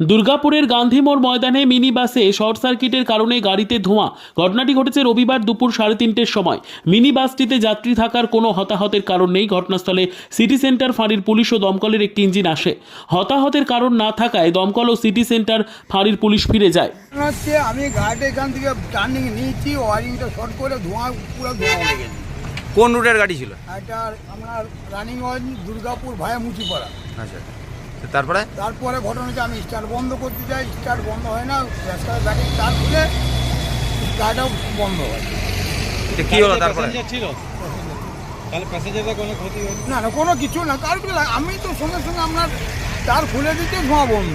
দুর্গাপুরের গান্ধী মোড় ময়দানে মিনি বাসে শর্ট সার্কিটের কারণে গাড়িতে ধোঁয়া। ঘটনাটি ঘটেছে রবিবার দুপুর সাড়ে তিনটের সময়। মিনি বাসটিতে যাত্রী থাকার কোনো হতাহতের কারণ নেই। ঘটনাস্থলে সিটি সেন্টার ফাঁড়ির পুলিশ ও দমকলের একটি ইঞ্জিন আসে। হতাহতের কারণ না থাকায় দমকল ও সিটি সেন্টার ফাঁড়ির পুলিশ ফিরে যায়। হচ্ছে আমি গাড়িটা এখান থেকে টার্নিং নিয়েছি ওয়ারিংটা শর্ট করে ধোঁয়া পুরো ধোঁয়া উঠে গেছে। কোন রুটের গাড়ি ছিল? এটা আপনার রানিং ওয়াইন দুর্গাপুর ভায়া মুচিপাড়া। আচ্ছা। তারপরে? তারপরে ঘটনা হচ্ছে আমি স্টার্ট বন্ধ করতে যাই স্টার্ট বন্ধ হয় না রাস্তায় ব্যাটারি তার খুলে গাড়িটাও বন্ধ হয়। কি হলো তারপরে? ছিল। তাহলে প্যাসেঞ্জারদের কোনো ক্ষতি না না কোনো কিছু না কার কি আমি তো সঙ্গে সঙ্গে আপনার তার খুলে দিতে ধোঁয়া বন্ধ।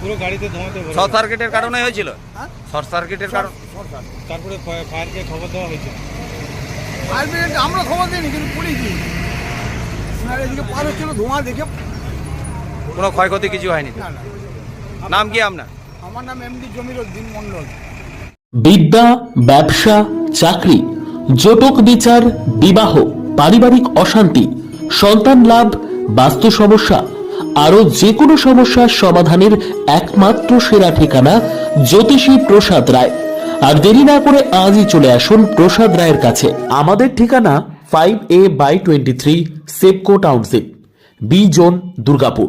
পুরো গাড়িতে ধোঁয়াতে ভরে শর্ট সার্কিটের কারণে হয়েছিল? হ্যাঁ? শর্ট সার্কিটের কারণ তারপরে ফায়ারকে খবর দেওয়া হয়েছে? ফায়ার ব্রিগেড আমরা খবর দিইনি কিন্তু পুলিশ দিই এদিকে পার হচ্ছিল ধোঁয়া দেখে কোনো ক্ষয়ক্ষতি কিছু হয়নি নাম কি আপনার? আমার নাম এমডি জমির উদ্দিন মন্ডল বিদ্যা ব্যবসা চাকরি জটক বিচার বিবাহ পারিবারিক অশান্তি সন্তান লাভ বাস্তু সমস্যা আরও যে কোনো সমস্যার সমাধানের একমাত্র সেরা ঠিকানা জ্যোতিষী প্রসাদ রায়। আর দেরি না করে আজই চলে আসুন প্রসাদ রায়ের কাছে। আমাদের ঠিকানা five A by twenty three SEPCO township B zone Durgapur.